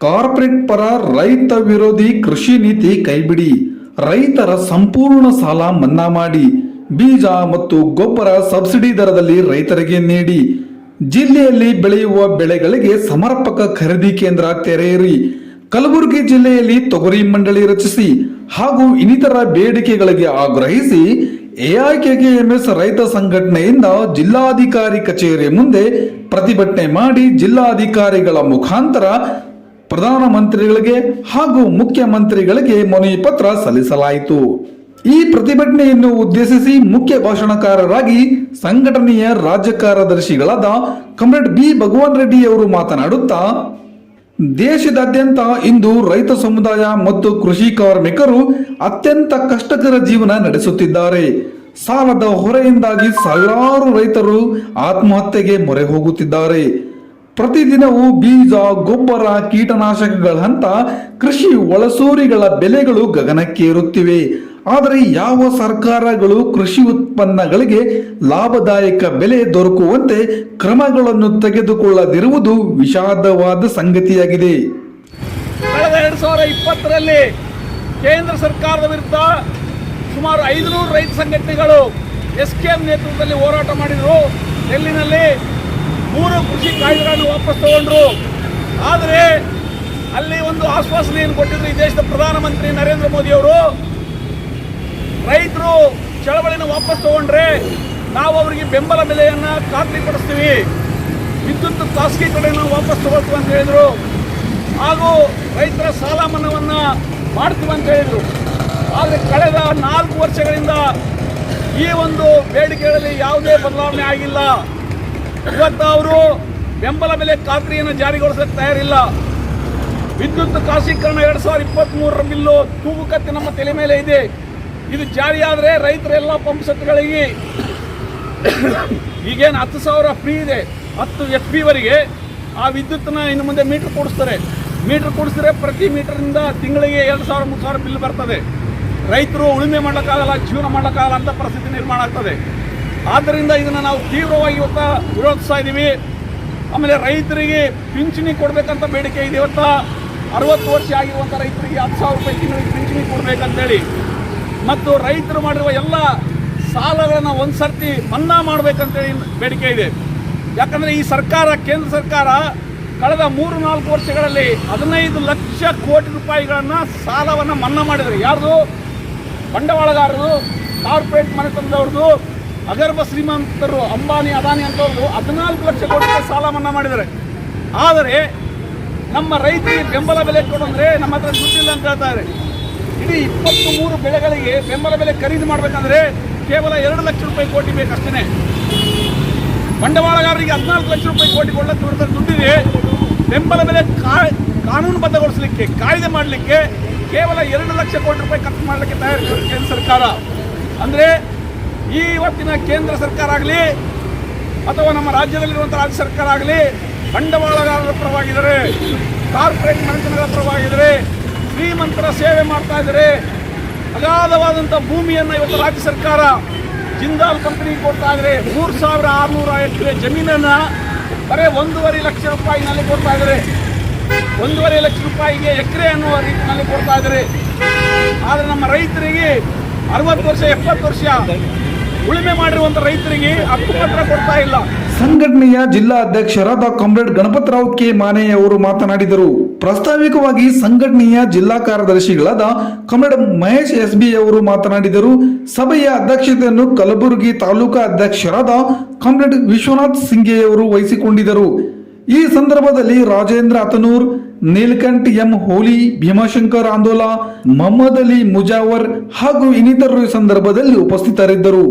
Corporate ಪರ ರೈತ ವಿರೋಧಿ ಕೃಷಿ ನೀತಿ ಕೈಬಿಡಿ. ರೈತರ ಸಂಪೂರ್ಣ ಸಾಲ ಮನ್ನಾ ಮಾಡಿ. ಬೀಜ ಮತ್ತು ಗೊಬ್ಬರ ಸಬ್ಸಿಡಿ ದರದಲ್ಲಿ ರೈತರಿಗೆ ನೀಡಿ. ಜಿಲ್ಲೆಯಲ್ಲಿ ಬೆಳೆಯುವ ಬೆಳೆಗಳಿಗೆ ಸಮರ್ಪಕ ಖರೀದಿ ಕೇಂದ್ರ ತೆರೆಯಿರಿ. ಕಲಬುರಗಿ ಜಿಲ್ಲೆಯಲ್ಲಿ ತೊಗರಿ ಮಂಡಳಿ ರಚಿಸಿ ಹಾಗೂ ಇನ್ನಿತರ ಬೇಡಿಕೆಗಳಿಗೆ ಆಗ್ರಹಿಸಿ ಎಐಕೆಕೆಎಂಎಸ್ ರೈತ ಸಂಘಟನೆಯಿಂದ ಜಿಲ್ಲಾಧಿಕಾರಿ ಕಚೇರಿ ಮುಂದೆ ಪ್ರತಿಭಟನೆ ಮಾಡಿ ಜಿಲ್ಲಾಧಿಕಾರಿಗಳ ಮುಖಾಂತರ ಪ್ರಧಾನಮಂತ್ರಿಗಳಿಗೆ ಹಾಗೂ ಮುಖ್ಯಮಂತ್ರಿಗಳಿಗೆ ಮನವಿ ಪತ್ರ ಸಲ್ಲಿಸಲಾಯಿತು. ಈ ಪ್ರತಿಭಟನೆಯನ್ನು ಉದ್ದೇಶಿಸಿ ಮುಖ್ಯ ಭಾಷಣಕಾರರಾಗಿ ಸಂಘಟನೆಯ ರಾಜ್ಯ ಕಾರ್ಯದರ್ಶಿಗಳಾದ ಕಮ್ರೇಡ್ ಬಿ ಭಗವಾನ್ ರೆಡ್ಡಿ ಅವರು ಮಾತನಾಡುತ್ತಾ ದೇಶದಾದ್ಯಂತ ಇಂದು ರೈತ ಸಮುದಾಯ ಮತ್ತು ಕೃಷಿ ಕಾರ್ಮಿಕರು ಅತ್ಯಂತ ಕಷ್ಟಕರ ಜೀವನ ನಡೆಸುತ್ತಿದ್ದಾರೆ. ಸಾಲದ ಹೊರೆಯಿಂದಾಗಿ ಸಾವಿರಾರು ರೈತರು ಆತ್ಮಹತ್ಯೆಗೆ ಮೊರೆ ಹೋಗುತ್ತಿದ್ದಾರೆ. ಪ್ರತಿದಿನವೂ ಬೀಜ, ಗೊಬ್ಬರ ಕೀಟನಾಶಕಗಳಂತ ಕೃಷಿ ಒಳಸೂರಿಗಳ ಬೆಲೆಗಳು ಗಗನಕ್ಕೇರುತ್ತಿವೆ. ಆದರೆ ಯಾವ ಸರ್ಕಾರಗಳು ಕೃಷಿ ಉತ್ಪನ್ನಗಳಿಗೆ ಲಾಭದಾಯಕ ಬೆಲೆ ದೊರಕುವಂತೆ ಕ್ರಮಗಳನ್ನು ತೆಗೆದುಕೊಳ್ಳದಿರುವುದು ವಿಷಾದವಾದ ಸಂಗತಿಯಾಗಿದೆ. ಕಳೆದ ಎರಡು ಸಾವಿರ ಇಪ್ಪತ್ತರಲ್ಲಿ ಕೇಂದ್ರ ಸರ್ಕಾರದ ವಿರುದ್ಧ ಸುಮಾರು ಐದುನೂರು ರೈತ ಸಂಘಟನೆಗಳು ಎಸ್ ಕೆ ಎಂ ನೇತೃತ್ವದಲ್ಲಿ ಹೋರಾಟ ಮಾಡಿದರು. ಡೆಲ್ಲಿನಲ್ಲಿ ಮೂರು ಕೃಷಿ ಕಾಯ್ದೆಗಳನ್ನು ವಾಪಸ್ ತಗೊಂಡ್ರು. ಆದರೆ ಅಲ್ಲಿ ಒಂದು ಆಶ್ವಾಸನೆಯನ್ನು ಕೊಟ್ಟಿದ್ರು ಈ ದೇಶದ ಪ್ರಧಾನಮಂತ್ರಿ ನರೇಂದ್ರ ಮೋದಿ ಅವರು. ರೈತರು ಚಳವಳಿನ ವಾಪಸ್ ತಗೊಂಡ್ರೆ ನಾವು ಅವರಿಗೆ ಬೆಂಬಲ ಬೆಲೆಯನ್ನು ಖಾತ್ರಿಪಡಿಸ್ತೀವಿ ವಿದ್ಯುತ್ ಖಾಸಗೀಕರಣವನ್ನು ವಾಪಸ್ ತಗೊಳ್ತೀವಿ ಅಂತ ಹೇಳಿದರು. ಹಾಗೂ ರೈತರ ಸಾಲ ಮನ್ನಾವನ್ನು ಮಾಡ್ತೀವಿ ಅಂತ ಹೇಳಿದರು. ಆದರೆ ಕಳೆದ ನಾಲ್ಕು ವರ್ಷಗಳಿಂದ ಈ ಒಂದು ಬೇಡಿಕೆಗಳಲ್ಲಿ ಯಾವುದೇ ಬದಲಾವಣೆ ಆಗಿಲ್ಲ. ಇವತ್ತು ಅವರು ಬೆಂಬಲ ಬೆಲೆ ಖಾತ್ರಿಯನ್ನು ಜಾರಿಗೊಳಿಸಕ್ಕೆ ತಯಾರಿಲ್ಲ. ವಿದ್ಯುತ್ ಖಾಸಗೀಕರಣ ಎರಡು ಸಾವಿರದ ಇಪ್ಪತ್ತ್ಮೂರರ ಬಿಲ್ಲು ತೂಗು ಕತ್ತಿ ನಮ್ಮ ತಲೆ ಮೇಲೆ ಇದೆ. ಇದು ಜಾರಿಯಾದರೆ ರೈತರೆಲ್ಲ ಪಂಪ್ ಸೆಟ್ಗಳಿಗೆ ಈಗೇನು ಹತ್ತು ಸಾವಿರ ಫ್ರೀ ಇದೆ. ಹತ್ತು ಎಫ್ ಪಿವರೆಗೆ ಆ ವಿದ್ಯುತ್ತನ್ನ ಇನ್ನು ಮುಂದೆ ಮೀಟ್ರ್ ಕೊಡಿಸ್ತಾರೆ. ಮೀಟ್ರ್ ಕೊಡಿಸಿದ್ರೆ ಪ್ರತಿ ಮೀಟರ್ನಿಂದ ತಿಂಗಳಿಗೆ ಎರಡು ಸಾವಿರ, ಮೂರು ಸಾವಿರ ಬಿಲ್ ಬರ್ತದೆ. ರೈತರು ಉಳುಮೆ ಮಾಡೋಕ್ಕಾಗಲ್ಲ ಜೀವನ ಮಾಡೋಕ್ಕಾಗಲ್ಲ ಅಂತ ಪರಿಸ್ಥಿತಿ ನಿರ್ಮಾಣ ಆಗ್ತದೆ. ಆದ್ದರಿಂದ ಇದನ್ನು ನಾವು ತೀವ್ರವಾಗಿ ಇವತ್ತು ವಿರೋಧಿಸ್ತಾ ಇದ್ದೀವಿ. ಆಮೇಲೆ ರೈತರಿಗೆ ಪಿಂಚಣಿ ಕೊಡಬೇಕಂತ ಬೇಡಿಕೆ ಇದೆ. ಇವತ್ತು ಅರವತ್ತು ವರ್ಷ ಆಗಿರುವಂಥ ರೈತರಿಗೆ ಹತ್ತು ಸಾವಿರ ರೂಪಾಯಿ ತಿಂಗಳಿಗೆ ಪಿಂಚಣಿ ಕೊಡಬೇಕಂತೇಳಿ ಮತ್ತು ರೈತರು ಮಾಡಿರುವ ಎಲ್ಲ ಸಾಲಗಳನ್ನು ಒಂದು ಸರ್ತಿ ಮನ್ನಾ ಮಾಡಬೇಕಂತೇಳಿ ಬೇಡಿಕೆ ಇದೆ. ಯಾಕಂದರೆ ಈ ಸರ್ಕಾರ, ಕೇಂದ್ರ ಸರ್ಕಾರ ಕಳೆದ ಮೂರು ನಾಲ್ಕು ವರ್ಷಗಳಲ್ಲಿ ಹದಿನೈದು ಲಕ್ಷ ಕೋಟಿ ರೂಪಾಯಿಗಳನ್ನು ಸಾಲವನ್ನು ಮನ್ನಾ ಮಾಡಿದರು. ಯಾರ್ದು? ಬಂಡವಾಳಗಾರರು, ಕಾರ್ಪೊರೇಟ್ ಮನೆತನದವ್ರದ್ದು ಅಗರ್ಭ ಶ್ರೀಮಂತರು, ಅಂಬಾನಿ, ಅದಾನಿ ಅಂತವ್ರದ್ದು ಹದಿನಾಲ್ಕು ಲಕ್ಷ ಕೋಟಿ ಸಾಲ ಮನ್ನಾ ಮಾಡಿದ್ದಾರೆ. ಆದರೆ ನಮ್ಮ ರೈತರಿಗೆ ಬೆಂಬಲ ಬೆಲೆ ಕೊಡು ಅಂದರೆ ನಮ್ಮ ಹತ್ರ ಅಂತ ಹೇಳ್ತಾರೆ ಇಡೀ ಇಪ್ಪತ್ತು ಮೂರು ಬೆಳೆಗಳಿಗೆ ಬೆಂಬಲ ಬೆಲೆ ಖರೀದಿ ಮಾಡಬೇಕಂದ್ರೆ ಕೇವಲ ಎರಡು ಲಕ್ಷ ರೂಪಾಯಿ ಕೋಟಿ ಬೇಕಷ್ಟೇ ಬಂಡವಾಳಗಾರರಿಗೆ ಹದಿನಾಲ್ಕು ಲಕ್ಷ ರೂಪಾಯಿ ಕೋಟಿ ಕೊಡಲು ಹತ್ರ ದುಡ್ಡಿದೆ. ಬೆಂಬಲ ಬೆಲೆ ಕಾನೂನುಬದ್ಧಗೊಳಿಸಲಿಕ್ಕೆ, ಕಾಯ್ದೆ ಮಾಡಲಿಕ್ಕೆ ಕೇವಲ ಎರಡು ಲಕ್ಷ ಕೋಟಿ ರೂಪಾಯಿ ಖರ್ಚು ಮಾಡಲಿಕ್ಕೆ ತಯಾರಿಸಿದೆ ಕೇಂದ್ರ ಸರ್ಕಾರ. ಅಂದರೆ ಈ ಇವತ್ತಿನ ಕೇಂದ್ರ ಸರ್ಕಾರ ಆಗಲಿ ಅಥವಾ ನಮ್ಮ ರಾಜ್ಯದಲ್ಲಿರುವಂಥ ರಾಜ್ಯ ಸರ್ಕಾರ ಆಗಲಿ ಬಂಡವಾಳಗಾರರ ಪರವಾಗಿದ್ದಾರೆ, ಕಾರ್ಪೊರೇಟ್ ಮನೆತನಗಳ ಪರವಾಗಿದ್ದಾರೆ ಶ್ರೀಮಂತರ ಸೇವೆ ಮಾಡ್ತಾ ಇದ್ದಾರೆ. ಅಗಾಧವಾದಂಥ ಭೂಮಿಯನ್ನು ಇವತ್ತು ರಾಜ್ಯ ಸರ್ಕಾರ ಜಿಂದಾಲ್ ಕಂಪನಿ ಕೊಡ್ತಾ ಇದ್ದಾರೆ. ಮೂರು ಸಾವಿರ ಆರುನೂರ ಎಕರೆ ಜಮೀನನ್ನು ಬರೀ ಒಂದೂವರೆ ಲಕ್ಷ ರೂಪಾಯಿನಲ್ಲಿ ಕೊಡ್ತಾ ಇದ್ದಾರೆ. ಒಂದೂವರೆ ಲಕ್ಷ ರೂಪಾಯಿಗೆ ಎಕರೆ ಅನ್ನುವ ರೀತಿಯಲ್ಲಿ ಕೊಡ್ತಾ ಇದ್ದಾರೆ. ಆದರೆ ನಮ್ಮ ರೈತರಿಗೆ ಅರವತ್ತು ವರ್ಷ, ಎಪ್ಪತ್ತು ವರ್ಷ ಉಳುಮೆ ಮಾಡಿರುವಂಥ ರೈತರಿಗೆ ಹಕ್ಕುಪತ್ರ ಕೊಡ್ತಾ ಇಲ್ಲ. ಸಂಘಟನೆಯ ಜಿಲ್ಲಾ ಅಧ್ಯಕ್ಷರಾದ ಕಾಮ್ರೇಡ್ ಗಣಪತರಾವ್ ಕೆ ಮಾನೆ ಅವರು ಮಾತನಾಡಿದರು. ಪ್ರಾಸ್ತಾವಿಕವಾಗಿ ಸಂಘಟನೆಯ ಜಿಲ್ಲಾ ಕಾರ್ಯದರ್ಶಿಗಳಾದ ಕಾಮ್ರೇಡ್ ಮಹೇಶ್ ಎಸ್ ಬಿ ಅವರು ಮಾತನಾಡಿದರು. ಸಭೆಯ ಅಧ್ಯಕ್ಷತೆಯನ್ನು ಕಲಬುರಗಿ ತಾಲೂಕಾ ಅಧ್ಯಕ್ಷರಾದ ಕಾಮ್ರೇಡ್ ವಿಶ್ವನಾಥ್ ಸಿಂಗೆ ಅವರು ವಹಿಸಿಕೊಂಡಿದ್ದರು. ಈ ಸಂದರ್ಭದಲ್ಲಿ ರಾಜೇಂದ್ರ ಅತನೂರ್ ನೀಲಕಂಠ್ ಎಂ ಹೋಲಿ, ಭೀಮಾಶಂಕರ್ ಆಂದೋಲ, ಮೊಹಮ್ಮದ್ ಅಲಿ ಮುಜಾವರ್ ಹಾಗೂ ಇನ್ನಿತರರು ಸಂದರ್ಭದಲ್ಲಿ ಉಪಸ್ಥಿತರಿದ್ದರು.